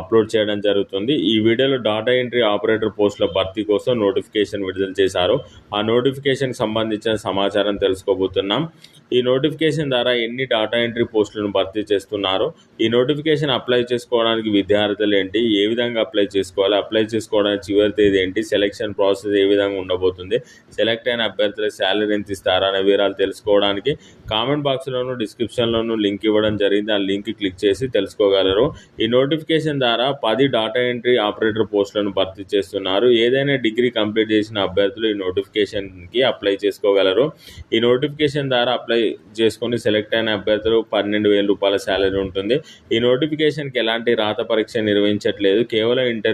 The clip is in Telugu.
అప్లోడ్ చేయడం జరుగుతుంది. ఈ వీడియోలో డాటా ఎంట్రీ ఆపరేటర్ పోస్టుల భర్తీ కోసం నోటిఫికేషన్ విడుదల చేశారు. ఆ నోటిఫికేషన్కి సంబంధించిన సమాచారం తెలుసుకోబోతున్నాం. ఈ నోటిఫికేషన్ ద్వారా ఎన్ని డాటా ఎంట్రీ పోస్టులను భర్తీ చేస్తున్నారు? ఈ నోటిఫికేషన్ అప్లై చేసుకోవడానికి విద్యార్థులు ఏంటి? ఏ విధంగా అప్లై చేసుకోవాలి? అప్లై చేసుకోవడానికి చివరి తేదీ ఏంటి? సెలెక్షన్ ప్రాసెస్ ఏ విధంగా ఉండబోతుంది? సెలెక్ట్ అయిన అభ్యర్థులకు శాలరీ ఎంత ఇస్తారా అనే వివరాలు తెలుసుకోవడానికి కామెంట్ బాక్స్లోను డిస్క్రిప్షన్లోను లింక్ ఇవ్వడం జరిగింది. ఆ లింక్ క్లిక్ చేసి తెలుసుకోగలరు. ఈ నోటిఫికేషన్ ద్వారా పది డాటా ఎంట్రీ ఆపరేటర్ పోస్టులను భర్తీ చేస్తున్నారు. ఏదైనా డిగ్రీ కంప్లీట్ చేసిన అభ్యర్థులు ఈ నోటిఫికేషన్కి అప్లై చేసుకోగలరు. ఈ నోటిఫికేషన్ ద్వారా అప్లై చేసుకొని సెలెక్ట్ అయిన అభ్యర్థులు పన్నెండు వేల రూపాయల శాలరీ ఉంటుంది. ఈ నోటిఫికేషన్కి ఎలాంటి రాత పరీక్ష నిర్వహించట్లేదు. కేవలం ఇంటర్